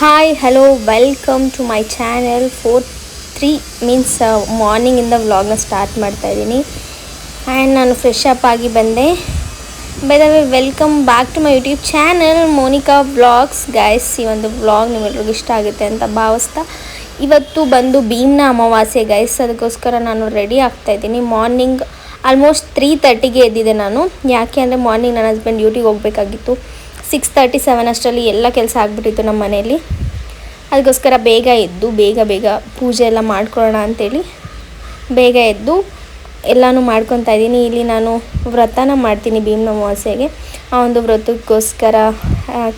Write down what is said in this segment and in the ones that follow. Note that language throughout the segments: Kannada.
Hi hello welcome to my channel four three means ಮಾರ್ನಿಂಗಿಂದ ವ್ಲಾಗ್ನ ಸ್ಟಾರ್ಟ್ ಮಾಡ್ತಾ ಇದ್ದೀನಿ. ಆ್ಯಂಡ್ ನಾನು ಫ್ರೆಶ್ ಅಪ್ ಆಗಿ ಬಂದೆ. By the way welcome back to my YouTube channel Monica vlogs guys ಈ ಒಂದು ವ್ಲಾಗ್ ನಿಮ್ಮೆಲ್ರಿಗೂ ಇಷ್ಟ ಆಗುತ್ತೆ ಅಂತ ಭಾವಿಸ್ತಾ ಇವತ್ತು ಬಂದು ಭೀಮ್ನ ಅಮಾವಾಸ್ಯೆ ಗೈಸ್ ಅದಕ್ಕೋಸ್ಕರ ನಾನು ರೆಡಿ ಆಗ್ತಾ ಇದ್ದೀನಿ. ಮಾರ್ನಿಂಗ್ ಆಲ್ಮೋಸ್ಟ್ ತ್ರೀ ತರ್ಟಿಗೆ ಎದ್ದಿದೆ ನಾನು. ಯಾಕೆ ಅಂದರೆ ಮಾರ್ನಿಂಗ್ ನನ್ನ ಹಸ್ಬೆಂಡ್ ಡ್ಯೂಟಿಗೆ ಹೋಗಬೇಕಾಗಿತ್ತು. ಸಿಕ್ಸ್ ತರ್ಟಿ ಸೆವೆನ್ ಅಷ್ಟರಲ್ಲಿ ಎಲ್ಲ ಕೆಲಸ ಆಗಿಬಿಟ್ಟಿತ್ತು ನಮ್ಮ ಮನೆಯಲ್ಲಿ. ಅದಕ್ಕೋಸ್ಕರ ಬೇಗ ಎದ್ದು, ಬೇಗ ಬೇಗ ಪೂಜೆ ಎಲ್ಲ ಮಾಡ್ಕೊಳ್ಳೋಣ ಅಂತೇಳಿ ಬೇಗ ಎದ್ದು ಎಲ್ಲನೂ ಮಾಡ್ಕೊತಾ ಇದ್ದೀನಿ. ಇಲ್ಲಿ ನಾನು ವ್ರತನ ಮಾಡ್ತೀನಿ ಭೀಮ್ನ ಅಮಾವಾಸ್ಯೆಗೆ ಆ ಒಂದು ವ್ರತಕ್ಕೋಸ್ಕರ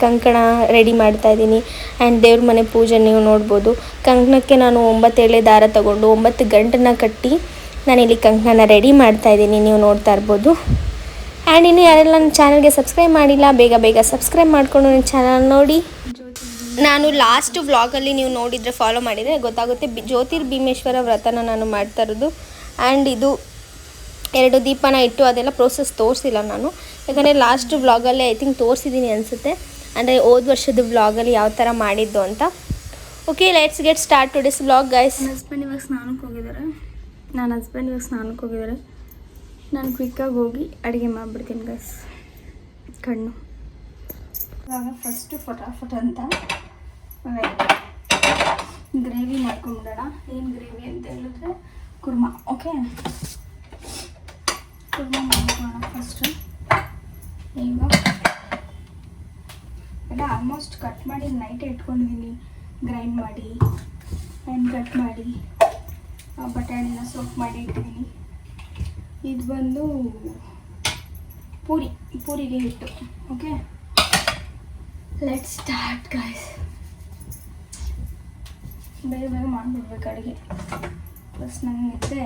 ಕಂಕಣ ರೆಡಿ ಮಾಡ್ತಾ ಇದ್ದೀನಿ. ಆ್ಯಂಡ್ ದೇವ್ರ ಮನೆ ಪೂಜೆ ನೀವು ನೋಡ್ಬೋದು. ಕಂಕಣಕ್ಕೆ ನಾನು ಒಂಬತ್ತೇಳೆ ದಾರ ತಗೊಂಡು ಒಂಬತ್ತು ಗಂಟನ್ನ ಕಟ್ಟಿ ನಾನಿಲ್ಲಿ ಕಂಕಣನ ರೆಡಿ ಮಾಡ್ತಾ ಇದ್ದೀನಿ. ನೀವು ನೋಡ್ತಾ ಇರ್ಬೋದು. ಆ್ಯಂಡ್ ಇನ್ನು ಯಾರೆಲ್ಲ ನನ್ನ ಚಾನಲ್ಗೆ ಸಬ್ಸ್ಕ್ರೈಬ್ ಮಾಡಿಲ್ಲ ಬೇಗ ಬೇಗ ಸಬ್ಸ್ಕ್ರೈಬ್ ಮಾಡಿಕೊಂಡು ನನ್ನ ಚಾನಲ್ ನೋಡಿ. ನಾನು ಲಾಸ್ಟ್ ವ್ಲಾಗಲ್ಲಿ ನೀವು ನೋಡಿದರೆ ಫಾಲೋ ಮಾಡಿದರೆ ಗೊತ್ತಾಗುತ್ತೆ. ಬಿ ಜ್ಯೋತಿರ್ ಭೀಮೇಶ್ವರ ವ್ರತನ ನಾನು ಮಾಡ್ತಾ ಇರೋದು. ಆ್ಯಂಡ್ ಇದು ಎರಡು ದೀಪನ ಇಟ್ಟು ಅದೆಲ್ಲ ಪ್ರೋಸೆಸ್ ತೋರಿಸಿಲ್ಲ ನಾನು. ಯಾಕಂದರೆ ಲಾಸ್ಟ್ ವ್ಲಾಗಲ್ಲಿ ಐ ಥಿಂಕ್ ತೋರಿಸಿದ್ದೀನಿ ಅನಿಸುತ್ತೆ. ಅಂದರೆ ಹೋದ ವರ್ಷದ ವ್ಲಾಗಲ್ಲಿ ಯಾವ ಥರ ಮಾಡಿದ್ದು ಅಂತ. Okay let's get start to this vlog guys ನನ್ನ ಹಸ್ಬೆಂಡ್ ಇವಾಗ ಸ್ನಾನಕ್ಕೆ ಹೋಗಿದ್ದಾರೆ. ನನ್ನ ಹಸ್ಬೆಂಡ್ ಇವಾಗ ಸ್ನಾನಕ್ಕೆ ಹೋಗಿದ್ದಾರೆ. ನಾನು ಕ್ವಿಕ್ಕಾಗಿ ಹೋಗಿ ಅಡುಗೆ ಮಾಡಿಬಿಡ್ತೀನಿ ಗೈಸ್ ಕಣ್ಣು. ಇವಾಗ ಫಸ್ಟು ಫಟಾಫಟ್ ಅಂತ ಗ್ರೇವಿ ಮಾಡ್ಕೊಂಬಿಡೋಣ. ಏನು ಗ್ರೇವಿ ಅಂತ ಹೇಳಿದ್ರೆ ಕುರ್ಮಾ ಓಕೆ ಕುರ್ಮಾ ಮಾಡ್ಕೊಳ್ಳೋಣ ಫಸ್ಟು ಈಗ ಎಲ್ಲ ಆಲ್ಮೋಸ್ಟ್ ಕಟ್ ಮಾಡಿ ನೈಟ್ ಇಟ್ಕೊಂಡಿದ್ದೀನಿ ಗ್ರೈಂಡ್ ಮಾಡಿ ಆ್ಯಂಡ್ ಕಟ್ ಮಾಡಿ ಬಟಾಣಿನ ಸೋಪ್ ಮಾಡಿ ಇಟ್ಟಿದ್ದೀನಿ ಇದು ಬಂದು ಪೂರಿ, ಪೂರಿಗೆ ಹಿಟ್ಟು ಓಕೆ ಲೆಟ್ ಸ್ಟಾರ್ಟ್ ಗಾಯ್ಸ್ ಬೇಗ ಬೇಗ ಮಾಡಿಬಿಡ್ಬೇಕು ಅಡುಗೆ. ಪ್ಲಸ್ ನಂಗೆ ನಿದ್ದೆ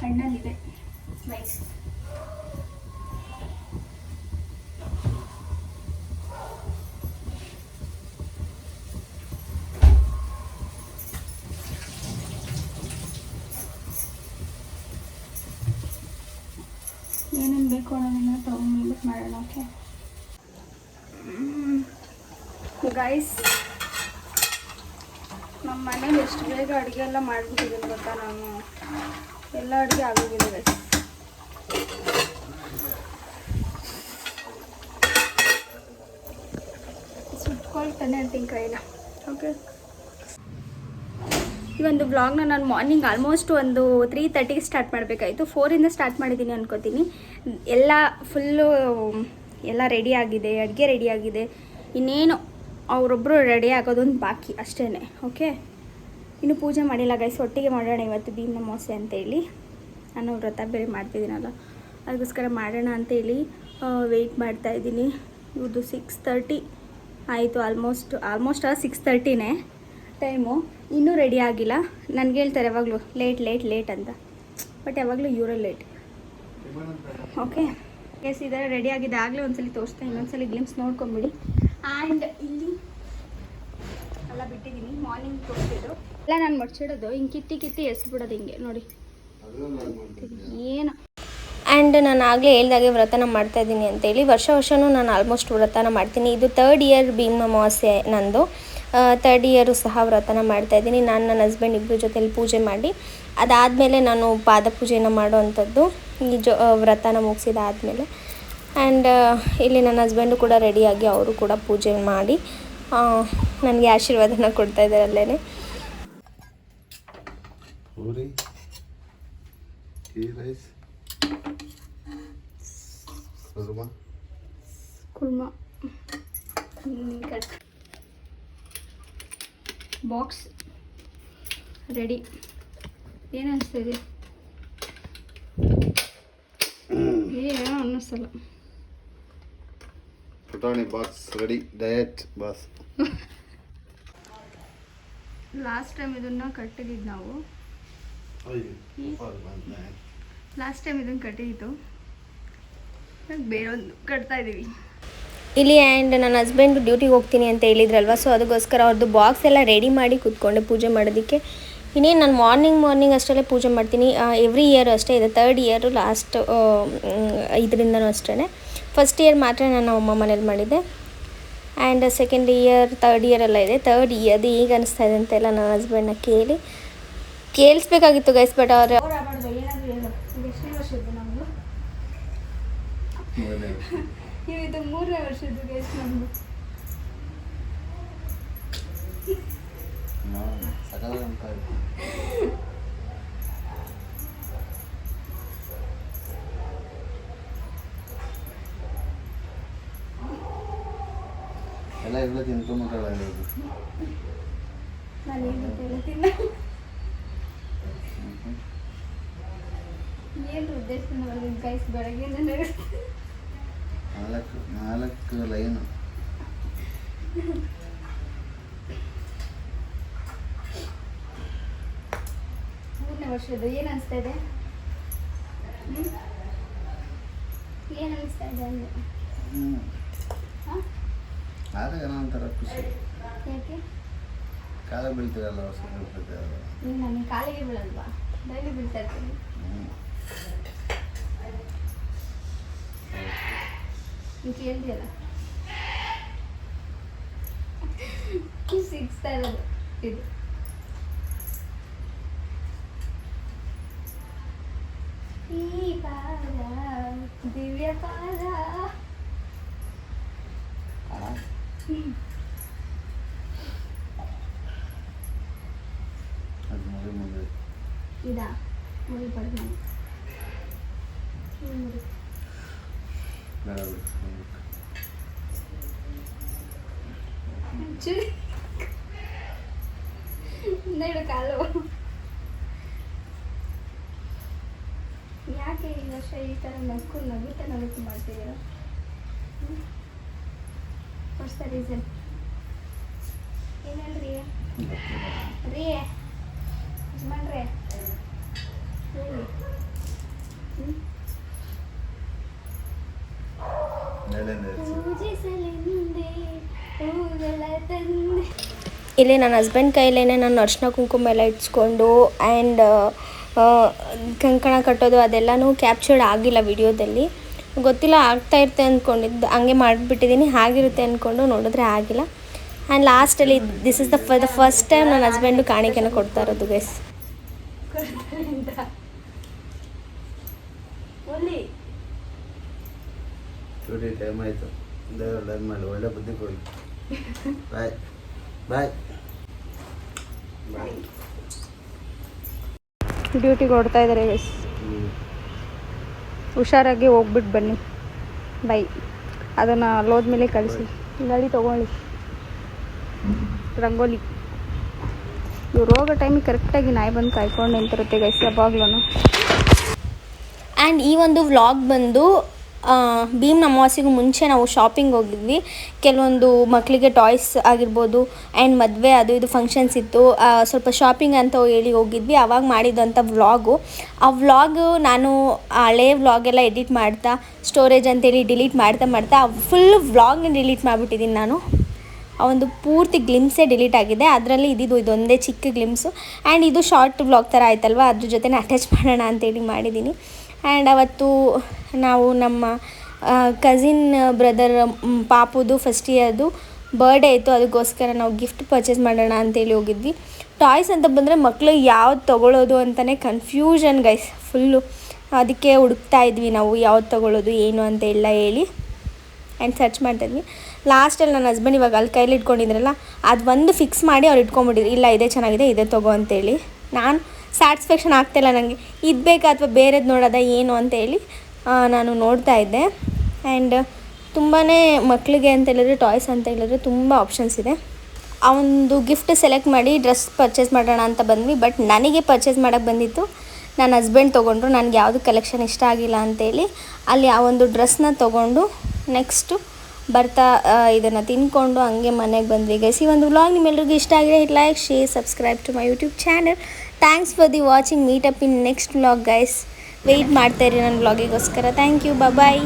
ಕಣ್ಣಲ್ಲಿದೆ ಬೈಸ್ ಏನೇನು ಬೇಕು ಅನ್ನೋದನ್ನ ತೊಗೊಂಡ್ಬಿಟ್ಟು ಮಾಡೋಣ ಓಕೆ ಗೈಸ್ ನಮ್ಮ ಮನೇಲಿ ಎಷ್ಟು ಬೇಗ ಅಡುಗೆ ಎಲ್ಲ ಮಾಡಿಬಿಟ್ಟಿದ್ದೀನಿ ಗೊತ್ತಾ ನಾನು? ಎಲ್ಲ ಅಡುಗೆ ಆಗೋಗಿದೆ ಗೈಸ್ ಸುಟ್ಕೊಳ್ತಾನೆ ಅಂತೀನಿ ಕೈನ. ಓಕೆ ಈ ಒಂದು ಬ್ಲಾಗ್ನ ನಾನು ಮಾರ್ನಿಂಗ್ ಆಲ್ಮೋಸ್ಟ್ ಒಂದು ತ್ರೀ ತರ್ಟಿಗೆ ಸ್ಟಾರ್ಟ್ ಮಾಡಬೇಕಾಯಿತು. ಫೋರಿಂದ ಸ್ಟಾರ್ಟ್ ಮಾಡಿದ್ದೀನಿ ಅನ್ಕೋತೀನಿ. ಎಲ್ಲ ಫುಲ್ಲು ಎಲ್ಲ ರೆಡಿ ಆಗಿದೆ, ಅಡುಗೆ ರೆಡಿ ಆಗಿದೆ. ಇನ್ನೇನು ಅವರೊಬ್ಬರು ರೆಡಿ ಆಗೋದೊಂದು ಬಾಕಿ ಅಷ್ಟೇ ಓಕೆ ಇನ್ನು ಪೂಜೆ ಮಾಡಿಲ್ಲ ಗೈಸ್ ಒಟ್ಟಿಗೆ ಮಾಡೋಣ ಇವತ್ತು ಭೀಮ್ ಅಮಾವಾಸ್ಯೆ ಅಂತೇಳಿ ನಾನು ವ್ರತ ಬೇರೆ ಮಾಡ್ತಿದ್ದೀನಲ್ಲ, ಅದಕ್ಕೋಸ್ಕರ ಮಾಡೋಣ ಅಂತೇಳಿ ವೆಯ್ಟ್ ಮಾಡ್ತಾ ಇದ್ದೀನಿ. ಇವ್ರದ್ದು ಸಿಕ್ಸ್ ತರ್ಟಿ ಆಯಿತು ಆಲ್ಮೋಸ್ಟ್ ಆಲ್ಮೋಸ್ಟ್ ಆ ಸಿಕ್ಸ್ ತರ್ಟಿನೇ ಟೈಮು ಇನ್ನೂ ರೆಡಿ ಆಗಿಲ್ಲ. ನನಗೆ ಹೇಳ್ತಾರೆ ಯಾವಾಗಲೂ ಲೇಟ್ ಲೇಟ್ ಲೇಟ್ ಅಂತ. ಬಟ್ ಯಾವಾಗಲೂ ಇವರೇ ಲೇಟ್ ಓಕೆ ಎಸ್ ಇದರ ರೆಡಿ ಆಗಿದೆ ಆಗಲೇ ಒಂದ್ಸಲಿ ತೋರಿಸ್ತಾ, ಇನ್ನೊಂದ್ಸಲಿ ಗ್ಲಿಮ್ಸ್ ನೋಡ್ಕೊಂಬಿಡಿ. ಆ್ಯಂಡ್ ಇಲ್ಲಿ ಎಲ್ಲ ಬಿಟ್ಟಿದ್ದೀನಿ. ಮಾರ್ನಿಂಗ್ ತೋರಿಸಿದ್ದು ಎಲ್ಲ ನಾನು ಮಡ್ಚಿಡೋದು ಹಿಂಗೆ ಕಿತ್ತಿ ಕಿತ್ತಿ ಬಿಡೋದು ಹಿಂಗೆ. ನೋಡಿ. ಏನು? ಆ್ಯಂಡ್ ನಾನು ಆಗಲೇ ಹೇಳ್ದಾಗೆ ವ್ರತನ ಮಾಡ್ತಾ ಇದ್ದೀನಿ ಅಂತೇಳಿ ವರ್ಷ ವರ್ಷವೂ ನಾನು ಆಲ್ಮೋಸ್ಟ್ ವ್ರತನ ಮಾಡ್ತೀನಿ. ಇದು ತರ್ಡ್ ಇಯರ್ ಭೀಮ್ ಅಮಾವಾಸ್ಯೆ ನಂದು. ತರ್ಡ್ ಇಯರು ಸಹ ವ್ರತನ ಮಾಡ್ತಾ ಇದ್ದೀನಿ. ನಾನು ನನ್ನ ಹಸ್ಬೆಂಡ್ ಇಬ್ಬರ ಜೊತೆಲಿ ಪೂಜೆ ಮಾಡಿ ಅದಾದಮೇಲೆ ನಾನು ಪಾದ ಪೂಜೆನ ಮಾಡುವಂಥದ್ದು. ಈ ಜೊ ವ್ರತನ ಮುಗಿಸಿದಾದಮೇಲೆ. ಆ್ಯಂಡ್ ಇಲ್ಲಿ ನನ್ನ ಹಸ್ಬೆಂಡು ಕೂಡ ರೆಡಿಯಾಗಿ ಅವರು ಕೂಡ ಪೂಜೆ ಮಾಡಿ ನನಗೆ ಆಶೀರ್ವಾದನ ಕೊಡ್ತಾ ಇದ್ದಾರೆ ಅಲ್ಲೇ ಬಾಕ್ಸ್ ರೆಡಿ ಏನು ಅನಿಸ್ತಿದೆ ಏನೋ ಅನ್ನಿಸ್ತಲ್ಲ. ಪುಟಾಣಿ box ready diet boss last time ಇದನ್ನ ಕಟ್ಟಿದ್ದು ನಾವು. ಲಾಸ್ಟ್ ಟೈಮ್ ಇದನ್ನ ಕಟ್ಟಿದ್ದು. ಬೇರೊಂದು ಕಟ್ತಾ ಇದ್ದೀವಿ ಇಲ್ಲಿ ಆ್ಯಂಡ್ ನನ್ನ ಹಸ್ಬೆಂಡ್ ಡ್ಯೂಟಿಗೆ ಹೋಗ್ತೀನಿ ಅಂತ ಹೇಳಿದ್ರಲ್ವ ಸೊ ಅದಕ್ಕೋಸ್ಕರ ಅವ್ರದ್ದು ಬಾಕ್ಸ್ ಎಲ್ಲ ರೆಡಿ ಮಾಡಿ ಕೂತ್ಕೊಂಡೆ ಪೂಜೆ ಮಾಡೋದಕ್ಕೆ. ಇನ್ನೇನು ನಾನು ಮಾರ್ನಿಂಗ್ ಮಾರ್ನಿಂಗ್ ಅಷ್ಟರಲ್ಲೇ ಪೂಜೆ ಮಾಡ್ತೀನಿ. ಎವ್ರಿ ಇಯರ್ ಅಷ್ಟೇ ಇದೆ ತರ್ಡ್ ಇಯರು ಲಾಸ್ಟ್ ಇದರಿಂದನೂ ಅಷ್ಟೇ ಫಸ್ಟ್ ಇಯರ್ ಮಾತ್ರ ನಾನು ಅಮ್ಮ ಮನೇಲಿ ಮಾಡಿದ್ದೆ. And second year third year ಎಲ್ಲ ಇದೆ. ತರ್ಡ್ ಇಯರ್ದು ಈಗ ಅನಿಸ್ತಾ ಇದೆ ಅಂತೆಲ್ಲ ನನ್ನ ಹಸ್ಬೆಂಡ್ನ ಕೇಳಿ. ಕೇಳಿಸ್ಬೇಕಾಗಿತ್ತು ಗೈಸ್ ಬಟ್ ಅವ್ರ ಇದು ಮೂರನೇ ವರ್ಷದ್ದು ಗೈಸ್ ನಮ್ಮದು ಸಕಾಲ ಅಂತ ಎಲ್ಲ ಎಲ್ಲ ತಿನ್ಕೊಂಬಿಟ್ಟಾಳ ಇರೋದು ನಾನು ಏನು ಹೇಳ್ತೀನಿ ಏನು ಉದ್ದೇಶದಿಂದ ಬಂದಿದ್ದು ಗೈಸ್ ಬೆಳಗ್ಗೆಯಿಂದ ನಡೆಸ್ತೀನಿ ನಾಲ್ಕು ನಾಲ್ಕು ಲೈನು. ಮೂರನೇ ವರ್ಷದ್ದು ಏನು ಅನಿಸ್ತಾ ಇದೆ? ಏನು ಅನಿಸ್ತಾ ಇದೆ ಅಂದೆ ಹ್ಞೂ ಹಾಂ ಆಗ ಏನೋ ಒಂಥರ ಖುಷಿ ಯಾಕೆ ಕಾಲ ಬೀಳ್ತೀರಲ್ಲ ವರ್ಷ ಬೀಳ್ತಿರಲ್ಲ ನೀನು ನನಗೆ ಕಾಲಿಗೆ ಬೀಳಲ್ವಾ ಡೈಲಿ ಬೀಳ್ತಾ ಇರ್ತೀನಿ ಹ್ಞೂ ನೀನು ಕೇಳ್ದಿಯಲ್ಲ ಸಿಗ್ಸ್ತಾ ಇರೋದು ಇದು ಈ ಪಾದ ದಿವ್ಯ ಪಾದ ಯಾಕೆ ಈ ವರ್ಷ ಈ ಥರ ನಕ್ಕು ನಗುತ್ತಾ ನಗುತ್ತಾ ಮಾಡ್ತಿದ್ದೀರ ವಾಟ್ಸ್ ದ ರೀಸನ್ ಏನಲ್ರಿ. ರೀ, ಯಜಮಾನ್ರೆ. ಇಲ್ಲಿ ನನ್ನ ಹಸ್ಬೆಂಡ್ ಕೈಲೇ ನಾನು ಅರ್ಶಿನ ಕುಂಕುಮ ಎಲ್ಲ ಇಟ್ಸ್ಕೊಂಡು ಆ್ಯಂಡ್ ಕಂಕಣ ಕಟ್ಟೋದು ಅದೆಲ್ಲನೂ ಕ್ಯಾಪ್ಚರ್ಡ್ ಆಗಿಲ್ಲ ವಿಡಿಯೋದಲ್ಲಿ ಗೊತ್ತಿಲ್ಲ ಆಗ್ತಾ ಇರುತ್ತೆ ಅಂದ್ಕೊಂಡಿದ್ದು ಹಂಗೆ ಮಾಡಿಬಿಟ್ಟಿದ್ದೀನಿ ಆಗಿರುತ್ತೆ ಅಂದ್ಕೊಂಡು ನೋಡಿದ್ರೆ ಆಗಿಲ್ಲ. ಆ್ಯಂಡ್ ಲಾಸ್ಟಲ್ಲಿ ದಿಸ್ ಇಸ್ ದ ಫ ದ ಫಸ್ಟ್ ಟೈಮ್ ನನ್ನ ಹಸ್ಬೆಂಡು ಕಾಣಿಕೆನ ಕೊಡ್ತಾ ಇರೋದು ಗೈಸ್ ಟೈಮ್ ಆಯಿತು. ಮಾಡಿ ಒಳ್ಳೆ ಬುದ್ಧಿ ಕೊಡಿ. ಬಾಯ್ ಬಾಯ್ ಬಾಯ್ ಡ್ಯೂಟಿಗೆ ಓಡ್ತಾ ಇದ್ದಾರೆ ಗೈಸ್ ಹುಷಾರಾಗಿ ಹೋಗ್ಬಿಟ್ಟು ಬನ್ನಿ. ಬೈ ಅದನ್ನು ಅಲ್ಲೋದ್ಮೇಲೆ ಕಳಿಸಿ. ಗಾಡಿ ತೊಗೊಳ್ಳಿ. ರಂಗೋಲಿ. ಇವ್ರು ಹೋಗೋ ಟೈಮಿಗೆ ಕರೆಕ್ಟಾಗಿ ನಾಯಿ ಬಂದು ಕಾಯ್ಕೊಂಡು ನಿಂತಿರುತ್ತೆ ಗೈಸ್ ಯಾವಾಗ್ಲೂ ಆ್ಯಂಡ್ ಈ ಒಂದು ವ್ಲಾಗ್ ಬಂದು ಆ, ಭೀಮ್ ಅಮಾವಾಸ್ಯೆಗೂ ಮುಂಚೆ ನಾವು ಶಾಪಿಂಗ್ ಹೋಗಿದ್ವಿ. ಕೆಲವೊಂದು ಮಕ್ಕಳಿಗೆ ಟಾಯ್ಸ್ ಆಗಿರ್ಬೋದು ಆ್ಯಂಡ್ ಮದುವೆ ಅದು ಇದು ಫಂಕ್ಷನ್ಸ್ ಇತ್ತು. ಸ್ವಲ್ಪ ಶಾಪಿಂಗ್ ಅಂತ ಹೇಳಿ ಹೋಗಿದ್ವಿ. ಆವಾಗ ಮಾಡಿದಂಥ ವ್ಲಾಗು ಆ ವ್ಲಾಗು ನಾನು ಹಳೆ ವ್ಲಾಗೆಲ್ಲ ಎಡಿಟ್ ಮಾಡ್ತಾ ಸ್ಟೋರೇಜ್ ಅಂತೇಳಿ ಡಿಲೀಟ್ ಮಾಡ್ತಾ ಮಾಡ್ತಾ ಫುಲ್ ವ್ಲಾಗ್ನ ಡಿಲೀಟ್ ಮಾಡಿಬಿಟ್ಟಿದ್ದೀನಿ ನಾನು. ಆ ಒಂದು ಪೂರ್ತಿ ಗ್ಲಿಮ್ಸೇ ಡಿಲೀಟ್ ಆಗಿದೆ. ಅದರಲ್ಲಿ ಇದ್ದಿದ್ದು ಇದೊಂದೇ ಚಿಕ್ಕ ಗ್ಲಿಮ್ಸು ಆ್ಯಂಡ್ ಇದು ಶಾರ್ಟ್ ವ್ಲಾಗ್ ಥರ ಆಯ್ತಲ್ವ? ಅದ್ರ ಜೊತೆ ಅಟ್ಯಾಚ್ ಮಾಡೋಣ ಅಂತೇಳಿ ಮಾಡಿದ್ದೀನಿ. ಆ್ಯಂಡ್ ಅವತ್ತು ನಾವು ನಮ್ಮ ಕಸಿನ್ ಬ್ರದರ್ ಪಾಪುದು ಫಸ್ಟ್ ಇಯರ್ದು ಬರ್ಡೇ ಇತ್ತು. ಅದಕ್ಕೋಸ್ಕರ ನಾವು ಗಿಫ್ಟ್ ಪರ್ಚೇಸ್ ಮಾಡೋಣ ಅಂತೇಳಿ ಹೋಗಿದ್ವಿ. ಟಾಯ್ಸ್ ಅಂತ ಬಂದರೆ ಮಕ್ಕಳು ಯಾವ್ದು ತೊಗೊಳ್ಳೋದು ಅಂತಲೇ ಕನ್ಫ್ಯೂಷನ್ ಗೈಸ್ ಫುಲ್ಲು ಅದಕ್ಕೆ ಹುಡುಕ್ತಾ ಇದ್ವಿ ನಾವು ಯಾವ್ದು ತೊಗೊಳ್ಳೋದು ಏನು ಅಂತ ಎಲ್ಲ ಹೇಳಿ. ಆ್ಯಂಡ್ ಸರ್ಚ್ ಮಾಡ್ತಾಯಿದ್ವಿ ಲಾಸ್ಟಲ್ಲಿ ನನ್ನ ಹಸ್ಬೆಂಡ್ ಇವಾಗ ಅಲ್ಲಿ ಕೈಲಿ ಇಟ್ಕೊಂಡಿದ್ರಲ್ಲ, ಅದು ಒಂದು ಫಿಕ್ಸ್ ಮಾಡಿ ಅವ್ರು ಇಟ್ಕೊಂಬಿಟ್ಟಿದ್ರು ಇಲ್ಲ, ಇದೇ ಚೆನ್ನಾಗಿದೆ, ಇದೇ ತಗೋ ಅಂತೇಳಿ. ನಾನು ಸ್ಯಾಟಿಸ್ಫ್ಯಾಕ್ಷನ್ ಆಗ್ತಾಯಿಲ್ಲ ನನಗೆ. ಇದು ಬೇಕಾ ಅಥವಾ ಬೇರೆದು ನೋಡೋದ ಏನು ಅಂತೇಳಿ ನಾನು ನೋಡ್ತಾ ಇದ್ದೆ. ಆ್ಯಂಡ್ ತುಂಬಾ ಮಕ್ಕಳಿಗೆ ಅಂತ ಹೇಳಿದ್ರೆ, ಟಾಯ್ಸ್ ಅಂತ ಹೇಳಿದ್ರೆ ತುಂಬ ಆಪ್ಷನ್ಸ್ ಇದೆ. ಆ ಒಂದು ಗಿಫ್ಟ್ ಸೆಲೆಕ್ಟ್ ಮಾಡಿ ಡ್ರೆಸ್ ಪರ್ಚೇಸ್ ಮಾಡೋಣ ಅಂತ ಬಂದ್ವಿ. ಬಟ್ ನನಗೆ ಪರ್ಚೇಸ್ ಮಾಡೋಕ್ಕೆ ಬಂದಿತ್ತು. ನನ್ನ ಹಸ್ಬೆಂಡ್ ತೊಗೊಂಡ್ರು, ನನಗೆ ಯಾವುದು ಕಲೆಕ್ಷನ್ ಇಷ್ಟ ಆಗಿಲ್ಲ ಅಂತೇಳಿ ಅಲ್ಲಿ ಆ ಒಂದು ಡ್ರೆಸ್ನ ತೊಗೊಂಡು ನೆಕ್ಸ್ಟು ಬರ್ತಾ ಇದನ್ನು ತಿನ್ಕೊಂಡು ಹಂಗೆ ಮನೆಗೆ ಬಂದ್ವಿ. ಗೈಸ್, ಈ ಒಂದು ವ್ಲಾಗ್ ನಿಮ್ಮೆಲ್ರಿಗೂ ಇಷ್ಟ ಆಗಿದೆ like, share, subscribe to my YouTube channel. Thanks for the watching meet up in next vlog guys wait ಮಾಡ್ತಾಯಿರಿ ನನ್ನ ವ್ಲಾಗಿಗೋಸ್ಕರ ಥ್ಯಾಂಕ್ ಯು ಬಾಯ್